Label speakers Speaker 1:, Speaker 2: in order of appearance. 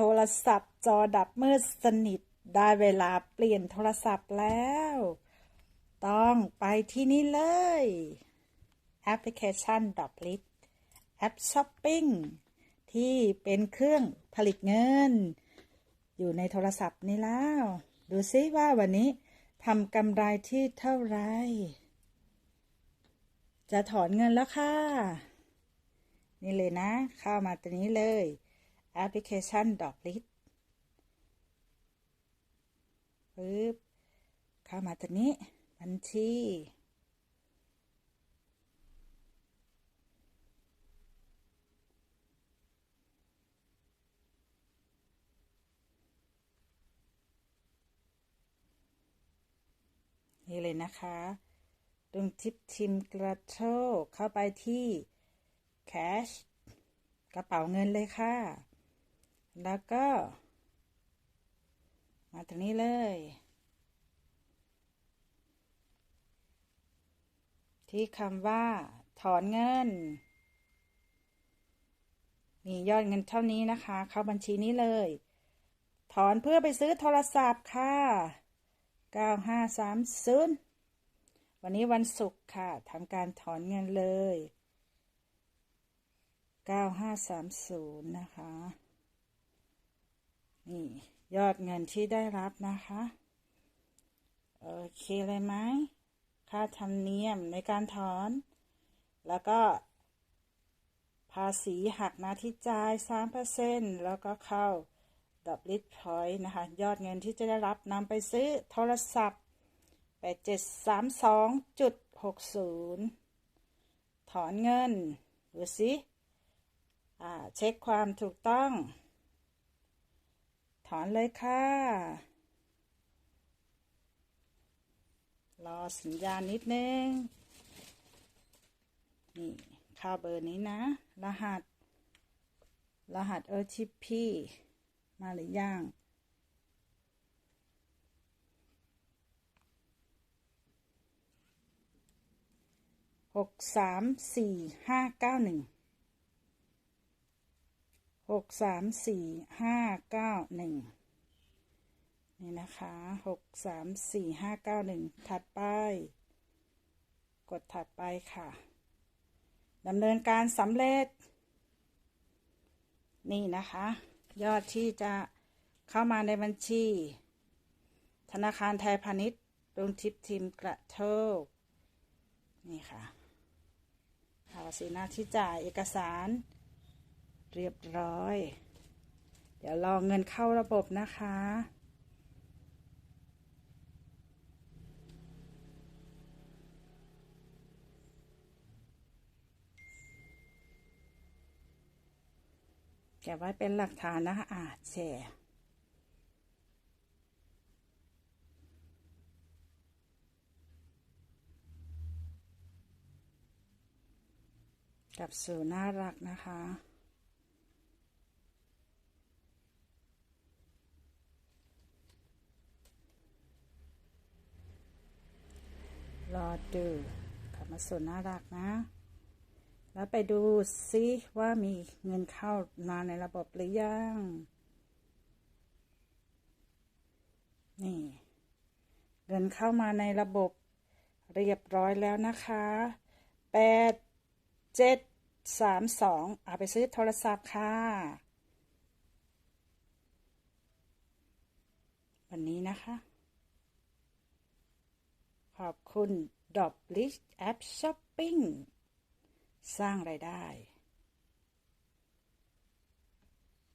Speaker 1: โทรศัพท์จอดับมืดสนิท ได้เวลาเปลี่ยนโทรศัพท์แล้ว ต้องไปที่นี่เลย แอปพลิเคชันด o บลิทแอปช้อปปิ้งที่เป็นเครื่องผลิตเงิน อยู่ในโทรศัพท์นี่แล้ว ดูซิว่าวันนี้ทำกำไรที่เท่าไหรจะถอนเงินแล้วค่ะ นี่เลยนะ เข้ามาตัวนี้เลย แอปพลิเคชันดอกลิทปึ๊บเข้ามาตัวนี้ บัญชี นี่เลยนะคะตรงทิปทิมกระโชกเข้าไปที่ cash กระเป๋าเงินเลยค่ะ แล้วก็ มาตรงนี้เลย ที่คำว่า ถอนเงิน มียอดเงินเท่านี้นะคะ เข้าบัญชีนี้เลย ถอนเพื่อไปซื้อโทรศัพท์ค่ะ 9530 วันนี้วันศุกร์ค่ะทำการถอนเงินเลย 9530 นะคะ นี่ยอดเงินที่ได้รับนะคะ โอเคเลยไหม ค่าธรรมเนียมในการถอน แล้วก็ ภาษีหักหน้าที่จ่าย3%แล้วก็เข้าดับลิทพอยต์นะคะ ยอดเงินที่จะได้รับนำไปซื้อโทรศัพท์8732.60ถอนเงิน ดูสิอ่าเช็คความถูกต้อง ถอนเลยค่ะ รอสัญญาณนิดนึง นี่เข้าเบอร์นี้นะ รหัส รหัส OTP มาหรือยังหกสามสี่ห้าเก้าหนึ่ง หกสามสี่ห้าเก้าหนึ่งนี่นะคะหกสามสี่ห้าเก้าหนึ่งถัดไป กดถัดไปค่ะดำเนินการสำเร็จ นี่นะคะ ยอดที่จะเข้ามาในบัญชี ธนาคารไทยพาณิชย์ลงทิปทีมกระโทกนี่ค่ะภาษีหน้าที่จ่ายเอกสาร เรียบร้อย เดี๋ยวรอเงินเข้าระบบนะคะ เก็บไว้เป็นหลักฐานนะคะอ่าแชร์กับสู่น่ารักนะคะ รอดูกลับมาสู่น่ารักนะ แล้วไปดูซิว่ามีเงินเข้ามาในระบบหรือยัง นี่ เงินเข้ามาในระบบเรียบร้อยแล้วนะคะแปดเจ็ดสามสองเอาไปซื้อโทรศัพท์ค่ะ วันนี้นะคะ ขอบคุณดอบลิชแอปช้อปปิ้ง สร้างไรายได้